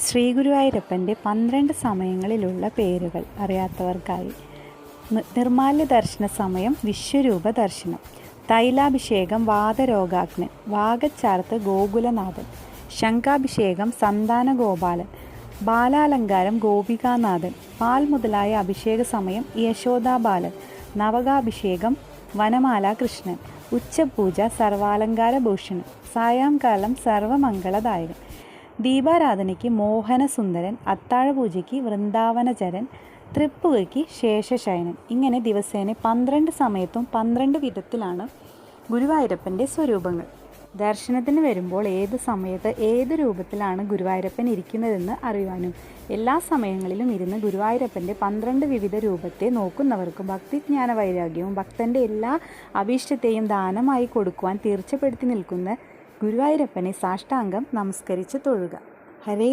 ശ്രീഗുരുവായൂരപ്പന്റെ പന്ത്രണ്ട് സമയങ്ങളിലുള്ള പേരുകൾ അറിയാത്തവർക്കായി. നിർമാല്യ ദർശന സമയം വിശ്വരൂപ ദർശനം. തൈലാഭിഷേകം വാദരോഗാഗ്നൻ വാഗച്ചാർത്ത് ഗോകുലനാഥൻ. ശങ്കാഭിഷേകം സന്താന ഗോപാലൻ ബാലാലങ്കാരം ഗോപികാനാഥൻ. പാൽ മുതലായ അഭിഷേക സമയം യശോദാബാലൻ. നവകാഭിഷേകം വനമാല കൃഷ്ണൻ. ഉച്ചപൂജ സർവാലങ്കാര ഭൂഷണൻ സായാംകാലം സർവമംഗളദായകൻ. ദീപാരാധനയ്ക്ക് മോഹനസുന്ദരൻ അത്താഴപൂജയ്ക്ക് വൃന്ദാവനചരൻ തൃപ്പുകയ്ക്ക് ശേഷശയനൻ. ഇങ്ങനെ ദിവസേന പന്ത്രണ്ട് സമയത്തും പന്ത്രണ്ട് വിധത്തിലാണ് ഗുരുവായൂരപ്പന്റെ സ്വരൂപങ്ങൾ. ദർശനത്തിന് വരുമ്പോൾ ഏത് സമയത്ത് ഏത് രൂപത്തിലാണ് ഗുരുവായൂരപ്പൻ ഇരിക്കുന്നതെന്ന് അറിയുവാനും എല്ലാ സമയങ്ങളിലും ഇരുന്ന് ഗുരുവായൂരപ്പന്റെ പന്ത്രണ്ട് വിവിധ രൂപത്തെ നോക്കുന്നവർക്ക് ഭക്തിജ്ഞാന വൈരാഗ്യവും ഭക്തന്റെ എല്ലാ അഭീഷ്ടത്തെയും ദാനമായി കൊടുക്കുവാൻ തീർച്ചപ്പെടുത്തി നിൽക്കുന്ന ഗുരുവായൂരപ്പനെ സാഷ്ടാംഗം നമസ്കരിച്ച് തൊഴുക. ഹരേ